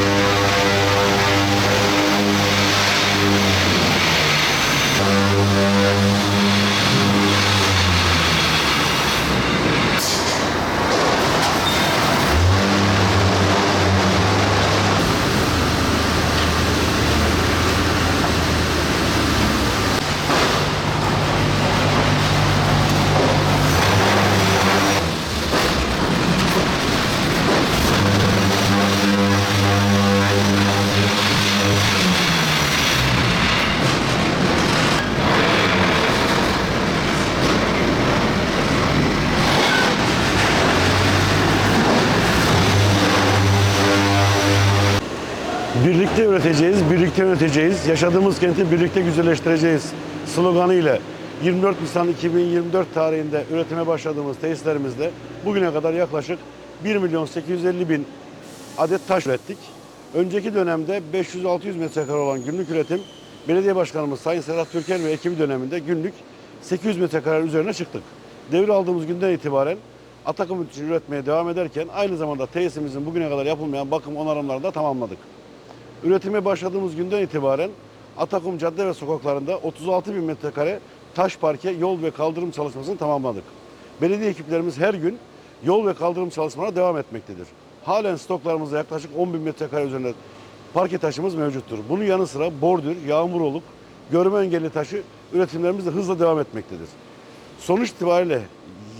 Peace. Birlikte üreteceğiz, birlikte üreteceğiz. Yaşadığımız kenti birlikte güzelleştireceğiz sloganı ile 24 Nisan 2024 tarihinde üretime başladığımız tesislerimizde bugüne kadar yaklaşık 1 milyon 850 bin adet taş ürettik. Önceki dönemde 500-600 metrekare olan günlük üretim belediye başkanımız Sayın Serhat Türkel ve ekibi döneminde günlük 800 metrekare üzerine çıktık. Devir aldığımız günden itibaren Atakum için üretmeye devam ederken aynı zamanda tesisimizin bugüne kadar yapılmayan bakım onarımlarını da tamamladık. Üretime başladığımız günden itibaren Atakum cadde ve sokaklarında 36 bin metrekare taş parke, yol ve kaldırım çalışmasını tamamladık. Belediye ekiplerimiz her gün yol ve kaldırım çalışmalarına devam etmektedir. Halen stoklarımızda yaklaşık 10 bin metrekare üzerinde parke taşımız mevcuttur. Bunun yanı sıra bordür, yağmur olup görme engelli taşı üretimlerimiz de hızla devam etmektedir. Sonuç itibariyle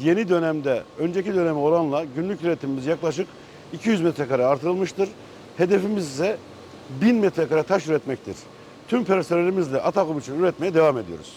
yeni dönemde önceki döneme oranla günlük üretimimiz yaklaşık 200 metrekare artırılmıştır. Hedefimiz ise 1000 metrekare taş üretmektir. Tüm personelimizle Atakum için üretmeye devam ediyoruz.